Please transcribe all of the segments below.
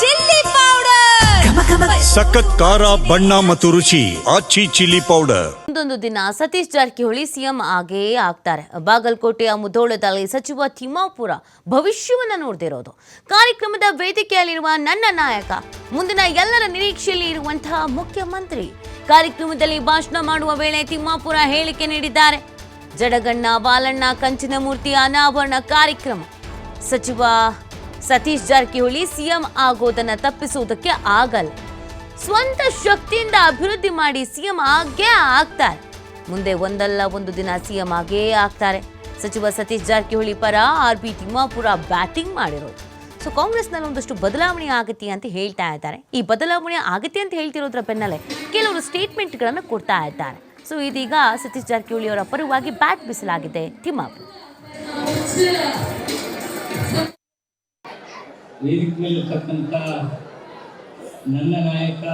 Chilli powder. ಸಖತ್ ಖಾರ ಬಣ್ಣ ಮತ್ತು ರುಚಿ ಆಚಿ ಚಿಲ್ಲಿ ಪೌಡರ್. ಒಂದೊಂದು ದಿನ ಸತೀಶ್ ಜಾರಕಿಹೊಳಿ ಸಿಎಂ ಆಗೇ ಆಗ್ತಾರೆ. ಬಾಗಲಕೋಟೆಯ ಮುಧೋಳದಲ್ಲಿ ಸಚಿವ ತಿಮ್ಮಾಪುರ ಭವಿಷ್ಯವನ್ನ ನೋಡದಿರೋದು. ಕಾರ್ಯಕ್ರಮದ ವೇದಿಕೆಯಲ್ಲಿರುವ ನನ್ನ ನಾಯಕ ಮುಂದಿನ ಎಲ್ಲರ ನಿರೀಕ್ಷೆಯಲ್ಲಿ ಇರುವಂತಹ ಮುಖ್ಯಮಂತ್ರಿ. ಕಾರ್ಯಕ್ರಮದಲ್ಲಿ ಭಾಷಣ ಮಾಡುವ ವೇಳೆ ತಿಮ್ಮಾಪುರ ಹೇಳಿಕೆ ನೀಡಿದ್ದಾರೆ. ಜಡಗಣ್ಣ ಬಾಲಣ್ಣ ಕಂಚಿನ ಮೂರ್ತಿ ಅನಾವರಣ ಕಾರ್ಯಕ್ರಮ. ಸಚಿವ ಸತೀಶ್ ಜಾರಕಿಹೊಳಿ ಸಿಎಂ ಆಗೋದನ್ನ ತಪ್ಪಿಸುವುದಕ್ಕೆ ಆಗಲ್ಲ. ಸ್ವಂತ ಶಕ್ತಿಯಿಂದ ಅಭಿವೃದ್ಧಿ ಮಾಡಿ ಸಿಎಂ ಆಗೇ ಆಗ್ತಾರೆ. ಮುಂದೆ ಒಂದಲ್ಲ ಒಂದು ದಿನ ಸಿಎಂ ಆಗೇ ಆಗ್ತಾರೆ. ಸಚಿವ ಸತೀಶ್ ಜಾರಕಿಹೊಳಿ ಪರ ಆರ್ ಬಿ ತಿಮ್ಮಾಪುರ ಬ್ಯಾಟಿಂಗ್ ಮಾಡಿರೋದು. ಸೊ, ಕಾಂಗ್ರೆಸ್ನಲ್ಲಿ ಒಂದಷ್ಟು ಬದಲಾವಣೆ ಆಗತ್ತೆ ಅಂತ ಹೇಳ್ತಾ ಇದ್ದಾರೆ. ಈ ಬದಲಾವಣೆ ಆಗತ್ತೆ ಅಂತ ಹೇಳ್ತಿರೋದ್ರ ಬೆನ್ನಲ್ಲೇ ಕೆಲವರು ಸ್ಟೇಟ್ಮೆಂಟ್ಗಳನ್ನು ಕೊಡ್ತಾ ಇದ್ದಾರೆ. ಸೊ, ಇದೀಗ ಸತೀಶ್ ಜಾರಕಿಹೊಳಿ ಅವರ ಪರವಾಗಿ ಬ್ಯಾಟ್ ಬಿಸಲಾಗಿದೆ ತಿಮ್ಮಾಪುರ. ವೇದಿಕೆ ಮೇಲಿರ್ತಕ್ಕಂಥ ನನ್ನ ನಾಯಕ,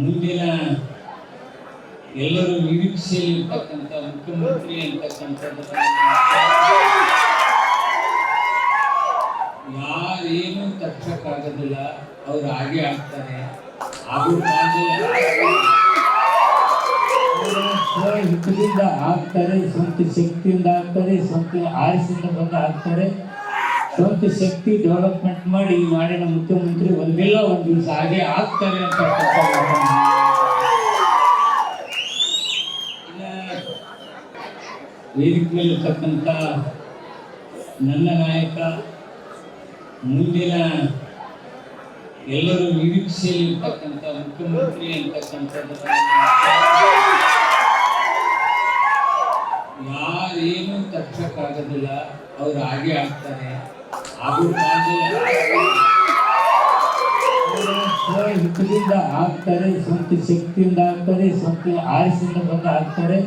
ಮುಂದಿನ ಎಲ್ಲರೂ ನಿರೀಕ್ಷೆಯಲ್ಲಿರ್ತಕ್ಕಂಥ ಮುಖ್ಯಮಂತ್ರಿ ಅಂತಕ್ಕಂಥದ್ದು ಯಾರೇನು ತಪ್ಸಕ್ಕಾಗೋದಿಲ್ಲ ಅವ್ರು ಹಾಗೆ ಆಗ್ತಾರೆ. ಅವರ ಹಿತದಿಂದ ಆಗ್ತಾರೆ, ಸ್ವಂತ ಶಕ್ತಿಯಿಂದ ಆಗ್ತಾರೆ, ಸ್ವಂತ ಆಯಸ್ಸಿಂದ ಬಂದ ಆಗ್ತಾರೆ. ಸ್ವಂತ ಶಕ್ತಿ ಡೆವಲಪ್ಮೆಂಟ್ ಮಾಡಿ ನಾಡಿನ ಮುಖ್ಯಮಂತ್ರಿ ಒಂದಿಲ್ಲ ಒಂದು ದಿವಸ ಹಾಗೆ ಆಗ್ತಾರೆ ಅಂತ ವೇದಿಕೆ ಮೇಲಿರ್ತಕ್ಕಂಥ ನನ್ನ ನಾಯಕ, ಮುಂದಿನ ಎಲ್ಲರೂ ನಿರೀಕ್ಷೆಯಲ್ಲಿರ್ತಕ್ಕಂಥ ಮುಖ್ಯಮಂತ್ರಿ ಅಂತಕ್ಕಂಥದ್ದು ಯಾರೇನು ತಪ್ಸಕ್ಕಾಗೋದಿಲ್ಲ ಅವ್ರು ಹಾಗೆ ಆಗ್ತಾರೆ. ಅದು ಹಿತದಿಂದ ಆಗ್ತಾರೆ, ಸ್ವಂತ ಶಕ್ತಿಯಿಂದ ಆಗ್ತಾರೆ, ಸ್ವಂತ ಆರಿಸಿಂದ ಬಂದು ಆಗ್ತಾರೆ.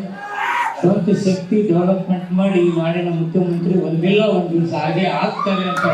ಸ್ವಂತ ಶಕ್ತಿ ಡೆವಲಪ್ಮೆಂಟ್ ಮಾಡಿ ಈ ನಾಡಿನ ಮುಖ್ಯಮಂತ್ರಿ ಒಂದಿಲ್ಲ, ಒಂದು ದಿವಸ ಹಾಗೆ ಆಗ್ತಾರೆ ಅಂತ